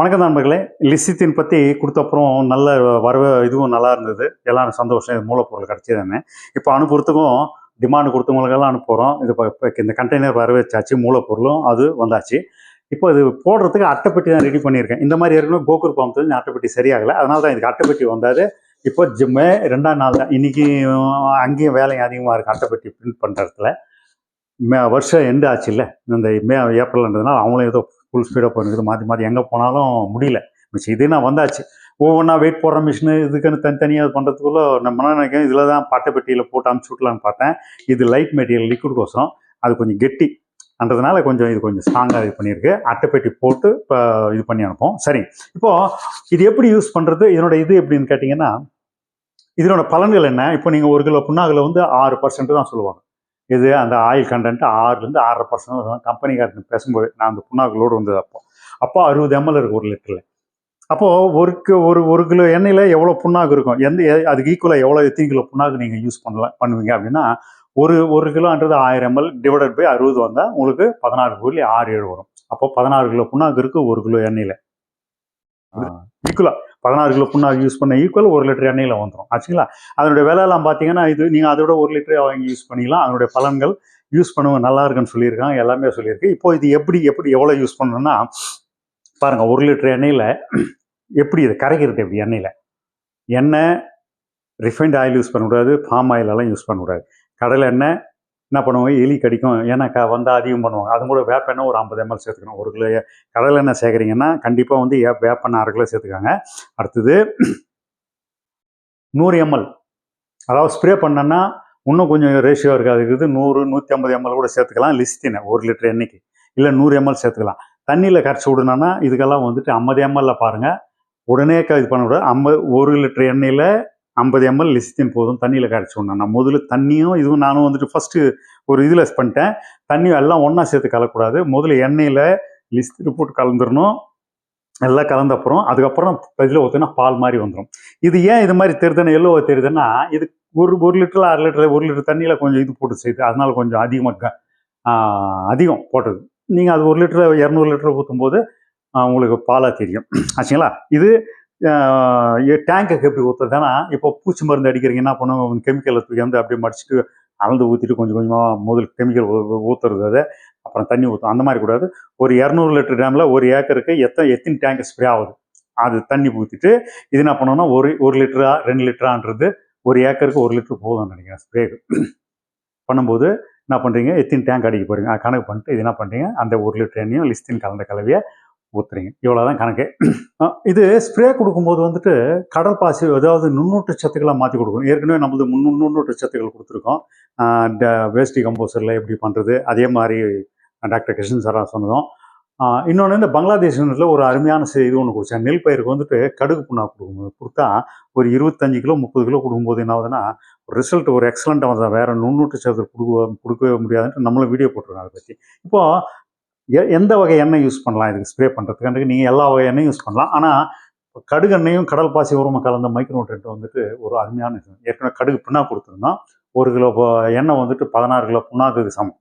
வணக்கம் நண்பர்களே. லிசித்தின் பற்றி கொடுத்த அப்புறம் நல்ல வரவே இதுவும் நல்லா இருந்தது. எல்லாம் சந்தோஷம். இது மூலப்பொருள் கிடச்சிதானே இப்போ அனுப்புறதுக்கும் டிமாண்ட் கொடுத்தவங்களுக்கெல்லாம் அனுப்புகிறோம் இது இப்போ இந்த கண்டெய்னர் வரவேச்சாச்சு மூலப்பொருளும் அது வந்தாச்சு. இப்போ இது போடுறதுக்கு அட்டைப்பெட்டி தான் ரெடி பண்ணியிருக்கேன். இந்த மாதிரி ஏற்கனவே கோகுர் பாம்பத்தில் இந்த அட்டைப்பெட்டி சரியாகலை. அதனால தான் இதுக்கு அட்டைப்பெட்டி வந்தார். இப்போ ஜிம்மே ரெண்டாம் நாள் தான். இன்றைக்கி அங்கேயும் வேலை அதிகமாக இருக்குது அட்டைப்பெட்டி பிரிண்ட் பண்ணுறதுல மே வருஷம் எண்டு ஆச்சு இல்லை இந்த மே ஏப்ரல்ன்றதுனால அவங்களும் ஏதோ ஃபுல் ஸ்பீடாக போயிருக்குது மாற்றி மாற்றி எங்கே போனாலும் முடியல. மிஷின் இது நான் வந்தாச்சு. ஒவ்வொன்றா வெயிட் போடுற மிஷினு இதுக்குன்னு தனித்தனியாக அது பண்ணுறதுக்குள்ளே நம்ம நினைக்கிறேன் இதில் தான் பட்டைப்பெட்டியில் போட்டு அமுச்சு விட்லான்னு பார்த்தேன். இது லைட் மெட்டீரியல் லிக்விட் கோசம் அது கொஞ்சம் கெட்டி. அன்றதுனால கொஞ்சம் இது கொஞ்சம் ஸ்ட்ராங்காக இது பண்ணியிருக்கு. அட்டைப்பெட்டி போட்டு இப்போ இது பண்ணி அனுப்போம் சரி. இப்போது இது எப்படி யூஸ் பண்ணுறது இதனோட இது எப்படின்னு கேட்டிங்கன்னா இதனோட பலன்கள் என்ன? இப்போ நீங்கள் ஒரு கிலோ புண்ணாகில் வந்து ஆறு பர்சன்ட் தான் சொல்லுவாங்க. இது அந்த ஆயில் கண்டென்ட் ஆறுலேருந்து ஆறரை பர்சன்ட் கம்பெனிக்காரங்க பேசும்போது நான் அந்த புண்ணாக்கு லோடு வந்தது அப்போ. அப்போ அறுபது எம்எல் இருக்கு ஒரு லிட்டரில். அப்போது ஒரு ஒரு ஒரு கிலோ எண்ணெயில் எவ்வளோ புண்ணாக்கு இருக்கும்? எந்த அதுக்கு ஈக்குவலாக எவ்வளோ எத்தனை கிலோ புண்ணாக்கு நீங்கள் யூஸ் பண்ணலாம் பண்ணுவீங்க அப்படின்னா ஒரு ஒரு கிலோன்றது ஆயிரம் எம்எல் டிவைடட் பை அறுபது வந்தால் உங்களுக்கு பதினாறு புள்ளி ஆறு ஏழு வரும். அப்போ பதினாறு கிலோ புண்ணாக்கு இருக்குது ஒரு கிலோ எண்ணெயில். ஈக்குவலாக பதினாறு கிலோ புண்ணாக்கு யூஸ் பண்ண ஈக்குவல் ஒரு லிட்டர் எண்ணெயில் வந்துடும் ஆச்சுங்களா? அதனுடைய விலையெல்லாம் பார்த்தீங்கன்னா இது நீங்கள் அதோட ஒரு லிட்டரே வாங்கி யூஸ் பண்ணிக்கலாம். அதனுடைய பலன்கள் யூஸ் பண்ணுவோம் நல்லா இருக்குன்னு சொல்லியிருக்காங்க. எல்லாமே சொல்லியிருக்கு. இப்போ இது எப்படி எப்படி எவ்வளோ யூஸ் பண்ணணும்னா பாருங்கள் ஒரு லிட்டர் எண்ணெயில் எப்படி இது கரைக்கிறது எப்படி எண்ணெயில்? எண்ணெய் ரிஃபைண்ட் ஆயில் யூஸ் பண்ணக்கூடாது பாம் ஆயிலெல்லாம் யூஸ் பண்ணக்கூடாது. கடலை எண்ணெய் என்ன பண்ணுவாங்க? எலி கடிக்கும். ஏன்னா க வந்தால் அதிகம் பண்ணுவாங்க. அது கூட வேப்பெண்ணெய் ஒரு ஐம்பது எம்எல் சேர்த்துக்கணும். ஒரு கிலோ கடலை எண்ணெய் சேர்க்குறீங்கன்னா கண்டிப்பாக வந்து ஏ- வேப்பெண்ணெய் அரை கிலோ சேர்த்துக்காங்க. அடுத்தது நூறு எம்எல் அதாவது ஸ்ப்ரே பண்ணோன்னா இன்னும் கொஞ்சம் ரேஷியோ இருக்குது. அதுக்கு இது நூறு நூற்றி ஐம்பது எம்எல் கூட சேர்த்துக்கலாம். லிஸ்டினை ஒரு லிட்டர் எண்ணெய்க்கு. இல்லை நூறு எம்எல் சேர்த்துக்கலாம். தண்ணியில் கரைச்சி விடணும்னா இதுக்கெல்லாம் வந்துட்டு ஐம்பது எம்எல்ல பாருங்கள் உடனே க- இது பண்ண விடாது ஐம்பது ஒரு லிட்டர் எண்ணெயில் ஐம்பது எம்எல் லிஸ்டின் போதும். தண்ணியில் கரைச்சி விடணும் நான் முதல்ல தண்ணியும் இதுவும் நானும் வந்துட்டு ஃபஸ்ட்டு ஒரு இதில் பண்ணிட்டேன். தண்ணியும் எல்லாம் ஒன்றா சேர்த்து கலக்கூடாது முதல்ல எண்ணெயில் லிஸ்ட் போட்டு கலந்துடணும் எல்லாம் கலந்த அப்புறம் அதுக்கப்புறம் இதில் ஊற்றினா பால் மாதிரி வந்துடும் இது ஏன் இது மாதிரி தெரியுதுன்னு எல்லோ தெரியுதுன்னா இது ஒரு ஒரு லிட்டரில் அரை லிட்டர் ஒரு லிட்டர் தண்ணியில் கொஞ்சம் இது போட்டு செய்யுது அதனால கொஞ்சம் அதிகமாக அதிகம் போட்டது. நீங்கள் அது ஒரு லிட்டர் இரநூறு லிட்டர் ஊற்றும்போது உங்களுக்கு பாலாக தெரியும். ஆச்சுங்களா? இது டேங்குக்கு எப்படி ஊற்றுறதுன்னா இப்போ பூச்சி மருந்து அடிக்கிறீங்க என்ன பண்ணுவோம் கெமிக்கலை தூக்கி வந்து அப்படியே மடிச்சுட்டு அளந்து ஊற்றிட்டு கொஞ்சம் கொஞ்சமாக முதல் கெமிக்கல் ஊற்றுறது அதை. அப்புறம் தண்ணி ஊற்றும் அந்த மாதிரி கூடாது. ஒரு இரநூறு லிட்டர் டேமில் ஒரு ஏக்கருக்கு எத்தனை எத்தனை டேங்க் ஸ்ப்ரே ஆகுது? அது தண்ணி ஊற்றிட்டு இது என்ன பண்ணோன்னா ஒரு ஒரு லிட்டரா ரெண்டு லிட்டரான்றது ஒரு ஏக்கருக்கு ஒரு லிட்டர் போதும் நினைக்கிறேன் ஸ்ப்ரேக்கு பண்ணும்போது என்ன பண்ணுறீங்க எத்தனை டேங்க் அடிக்க போகிறீங்க கணக்கு பண்ணிட்டு இது என்ன பண்ணுறீங்க அந்த ஒரு லிட்டர் எண்ணையும் லிஸ்டின் கலந்த கலவையை ஊற்றுறீங்க இவ்வளோதான் கணக்கு. இது ஸ்ப்ரே கொடுக்கும்போது வந்துட்டு கடல் பாசி அதாவது நுண்ணூற்று சத்துக்களை மாற்றி கொடுக்கணும். ஏற்கனவே நம்மளது முன்னூறு நுண்ணூற்று சத்துக்கள் கொடுத்துருக்கோம். வேஸ்டி கம்போசரில் எப்படி பண்ணுறது அதே மாதிரி டாக்டர் கிருஷ்ணன் சாரா சொன்னதும். இன்னொன்று இந்த பங்களாதேஷ் ஒரு அருமையான இது ஒன்று கொடுத்தேன் நெல் பயிருக்கு வந்துட்டு கடுகு புண்ணா கொடுக்கும். கொடுத்தா ஒரு இருபத்தஞ்சு கிலோ முப்பது கிலோ கொடுக்கும்போது என்ன ஆகுதுன்னா ரிசல்ட் ஒரு எக்ஸலண்ட்டாக வந்தால் வேறு நுண்ணூற்று சத்து கொடுக்க கொடுக்கவே முடியாதுன்ட்டு நம்மளும் வீடியோ போட்டிருக்கோம் அதை பற்றி இப்போது எந்த வகை எண்ணெய் யூஸ் பண்ணலாம் இதுக்கு ஸ்ப்ரே பண்ணுறதுக்கு நீங்கள் எல்லா வகை எண்ணெயும் யூஸ் பண்ணலாம். ஆனால் கடுகு எண்ணெயும் கடல் பாசி உரமும் கலந்த மைக்ரோட்ரெண்ட் வந்துட்டு ஒரு அருமையான விஷயம் ஏற்கனவே கடுகு புண்ணாக்கு கொடுத்துருந்தோம் ஒரு கிலோ எண்ணெய் வந்துட்டு பதினாறு கிலோ புண்ணாக்குக்கு சமம்.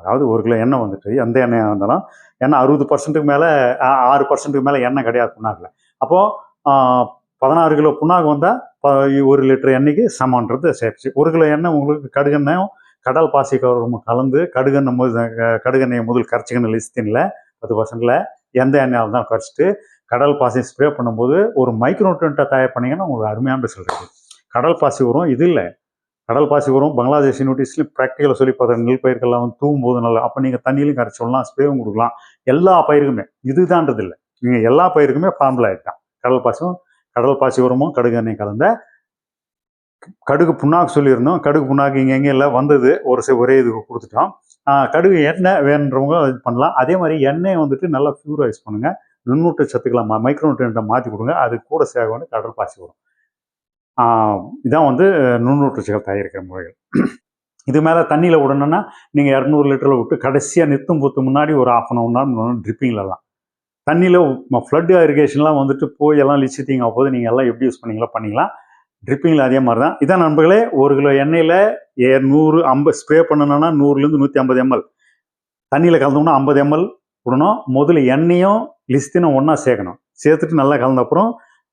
அதாவது ஒரு கிலோ எண்ணெய் வந்துட்டு எந்த எண்ணெயாக இருந்தாலும் எண்ணெய் அறுபது பர்சன்ட்டுக்கு மேலே ஆறு பர்சன்ட்டுக்கு மேலே எண்ணெய் கிடையாது புண்ணாக்கில். அப்போது பதினாறு கிலோ புண்ணாக்கு வந்தால் ஒரு லிட்டர் எண்ணெய்க்கு சமன்றது சேர்த்து ஒரு கிலோ எண்ணெய் உங்களுக்கு கடுகெண்ணெயும் கடல் பாசி கவரமும் கலந்து கடுகெண்ணெய் முதல் கடுகெண்ணெயை முதல் கரைச்சிக்கணும் லிஸ்டினில் பத்து பர்சன்டில். எந்த எண்ணெயால் தான் கரைச்சிட்டு கடல் பாசி ஸ்ப்ரே பண்ணும்போது ஒரு மைக்ரோட்ரெண்ட்டை தயார் பண்ணிங்கன்னா உங்களுக்கு அருமையான ரிசல்ட் இருக்குது கடல் பாசி உரம் இது இல்லை. கடல் பாசி உரம் பங்களாதேஷ் யூனிவர்சிட்டிஸ்லையும் ப்ராக்டிக்கலாக சொல்லி பார்த்தேன் நெல் பயிர்கள்லாம் வந்து தூவும் போது நல்லா அப்போ நீங்கள் தண்ணியிலும் கரைச்சி விடலாம் ஸ்ப்ரேவும் கொடுக்கலாம். எல்லா பயிருக்குமே. இதுதான்றது இல்லை. நீங்கள் எல்லா பயிருக்குமே ஃபார்முலா தான் கடல் பாசியும் கடல் பாசி உரமும் கடுகு எண்ணெய் கலந்த கடுகு புண்ணாக்கு சொல்லியிருந்தோம். கடுகு புண்ணாக்கு இங்கே எங்கே இல்லை வந்தது. ஒரு சி- ஒரே இது கொடுத்துட்டோம். கடுகு எண்ணெய் வேணுன்றவங்க இது பண்ணலாம். அதே மாதிரி எண்ணெயை வந்துட்டு நல்லா ப்யூரைஸ் பண்ணுங்கள் நுண்ணூட்ட சத்துக்களை மா நியூட்ரியன்ட்டை மாற்றி கொடுங்க. அது கூட சேக வந்து கடல் பாசி வரும் இதான் வந்து நுண்ணூட்டச்சுகள் தயாரிக்கிற முறைகள். இது மேலே தண்ணியில் விடணும்னா நீங்கள் இரநூறு லிட்டரில் விட்டு கடைசியாக நிறுத்தும் போத்து முன்னாடி ஒரு ஆஃப் அன் ஹவர் நேரம் ட்ரிப்பிங்லலாம் தண்ணியில் ஃப்ளட் இரிகேஷன்லாம் வந்துட்டு போய் எல்லாம் லிச்சித்திங்க போது நீங்கள் எல்லாம் எப்படி யூஸ் பண்ணீங்களோ பண்ணிக்கலாம். ட்ரிப்பிங்கில் அதே மாதிரி தான் இதான் நண்பர்களே ஒரு கிலோ எண்ணெயில் ஏ நூறு ஐம்பது ஸ்ப்ரே பண்ணணும்னா நூறுலேருந்து நூற்றி ஐம்பது எம்எல். தண்ணியில் கலந்தோம்னா ஐம்பது எம்எல் விடணும். முதல்ல எண்ணெயும் லிஸ்தினும் ஒன்றா சேர்க்கணும். சேர்த்துட்டு நல்லா கலந்த அப்புறம்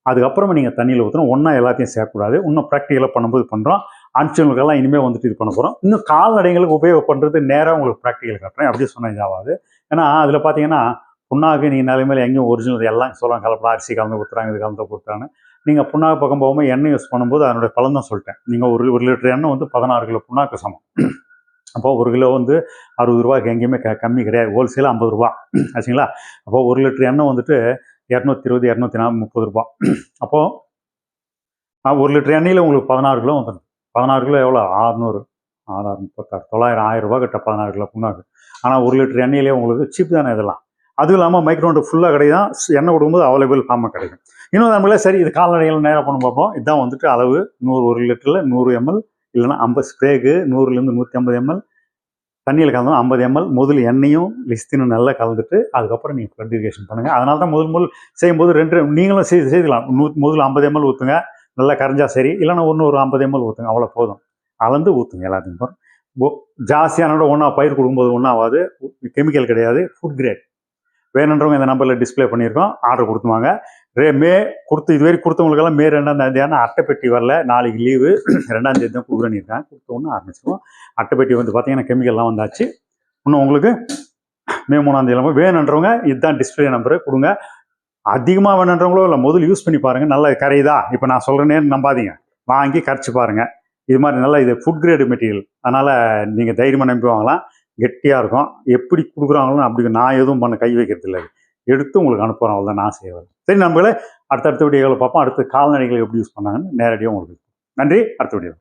அதுக்கப்புறமா நீங்கள் தண்ணியில் ஊற்றணும் ஒன்றா எல்லாத்தையும் சேர்க்கக்கூடாது. இன்னும் ப்ராக்டிக்கலாக பண்ணும்போது பண்ணுறோம் அனுப்பிச்சவங்களுக்கெல்லாம் இனிமேல் வந்துட்டு இது பண்ண போகிறோம் இன்னும் கால்நடைகளுக்கு உபயோகம் பண்ணுறது நேராக உங்களுக்கு ப்ராக்டிக்கல் காட்டுறேன். அப்படியே சொன்னால் இதாகாது ஏன்னா அதில் பார்த்தீங்கன்னா புண்ணாக்கு நீங்கள் நிலைமையில எங்கேயும் ஒரிஜினல் எல்லாம் சொல்லுவாங்க. கலப்படம் அரிசி கலந்து கொடுத்துறாங்க இது கலந்து கொடுத்துறாங்க நீங்கள் புண்ணாக்கு பக்கம் போகும்போது எண்ணெய் யூஸ் பண்ணும்போது அதனுடைய பலன் தான் சொல்லிட்டேன். நீங்கள் ஒரு ஒரு லிட்டர் எண்ணெய் வந்து பதினாறு கிலோ புண்ணாக்கு சமம். அப்போ ஒரு கிலோ வந்து அறுபது ரூபாய்க்கு எங்கேயுமே க கம்மி கிடையாது. ஹோல்சேல் ஐம்பது ரூபா. ஆச்சுங்களா? அப்போது ஒரு லிட்டர் எண்ணெய் வந்துட்டு இரநூத்தி இருபது இரநூத்தி நாலு முப்பது ரூபா. அப்போது ஒரு லிட்டர் எண்ணெயில் உங்களுக்கு பதினாறு கிலோ வந்துடும் பதினாறு கிலோ எவ்வளோ? ஆறுநூறு. ஆறாறு முப்பத்தாறு. தொள்ளாயிரம் ஆயிரம் ரூபா கிட்ட பதினாறு கிலோ புண்ணாக்கு. ஆனால் ஒரு லிட்டர் எண்ணெயிலே உங்களுக்கு சீப் தானே இதெல்லாம். அதுவும் இல்லாமல் மைக்ரோண்டு ஃபுல்லாக கிடைக்கும் எண்ணெய் கொடுக்கும்போது அவைலபிள் ஃபார்மாக கிடைக்கும். இன்னும் நம்மள சரி இது கால்நடைகள் நேராக பண்ண பார்ப்போம் இதுதான் வந்துட்டு அளவு. நூறு ஒரு லிட்டரில் நூறு எம்எல் இல்லைன்னா ஐம்பது ஸ்ப்ரேக்கு நூறுலேருந்து நூற்றி ஐம்பது எம்எல். தண்ணியில் கலந்தோம் ஐம்பது எம்எல். முதல் எண்ணெயும் லிஸ்தினும் நல்லா கலந்துட்டு அதுக்கப்புறம் நீங்கள் ஃப்ளட்டிஃபிகேஷன் பண்ணுங்கள் அதனால தான் முதல் முதல் செய்யும்போது ரெண்டு நீங்களும் செய்து செய்துக்கலாம். நூ முதல் ஐம்பது எம்எல் ஊற்றுங்க நல்லா கரைஞ்சா சரி. இல்லைன்னா ஒன்று ஒரு ஐம்பது எம்எல் ஊற்றுங்க அவ்வளோ போதும். அளந்து ஊற்றுங்க எல்லாத்தையும் பாருங்க. ஜாஸ்தியானோட ஒன்றா பயிர் கொடுக்கும்போது ஒன்றாவது ஆகாது. கெமிக்கல் கிடையாது. ஃபுட் கிரேட் வேணுன்றவங்க இந்த நம்பரில் டிஸ்ப்ளே பண்ணியிருக்கோம். ஆர்டர் கொடுத்துவாங்க ரே மே கொடுத்து இதுவரை கொடுத்தவங்களுக்கெல்லாம் மே ரெண்டாம் தேதி ஆனால் அட்டைப்பெட்டி வரல. நாளைக்கு லீவு ரெண்டாம் தேதி தான் கொடுக்குறேன்னு இருக்காங்க. ஆரம்பிச்சிருவோம். அட்டைப்பெட்டி வந்து பார்த்தீங்கன்னா கெமிக்கல்லாம் வந்தாச்சு. இன்னும் உங்களுக்கு மே மூணாம் தேதி வேணுன்றவங்க இதுதான் டிஸ்ப்ளே நம்பரு கொடுங்க. அதிகமாக வேணுன்றவங்களோ இல்லை முதல்ல யூஸ் பண்ணி பாருங்கள் நல்லா கரையுதா? இப்போ நான் சொல்கிறேனேன்னு நம்பாதீங்க. வாங்கி கரைச்சி பாருங்கள் இது மாதிரி நல்லா இது ஃபுட் கிரேடு மெட்டீரியல் அதனால் நீங்கள் தைரியமாக நம்பி வாங்கலாம். கெட்டியாக இருக்கும். எப்படி கொடுக்குறாங்களோ அப்படி நான் எதுவும் பண்ண கை வைக்கிறது இல்லை எடுத்து உங்களுக்கு அனுப்புகிறோம் அவ்வளோதான் நான் செய்வேன் சரி நம்மளே அடுத்தடுத்த வீடியோவில் பார்ப்போம். அடுத்து கால்நடைகளை எப்படி யூஸ் பண்ணாங்கன்னு நேரடியாக உங்களுக்கு நன்றி அடுத்த வீடியோ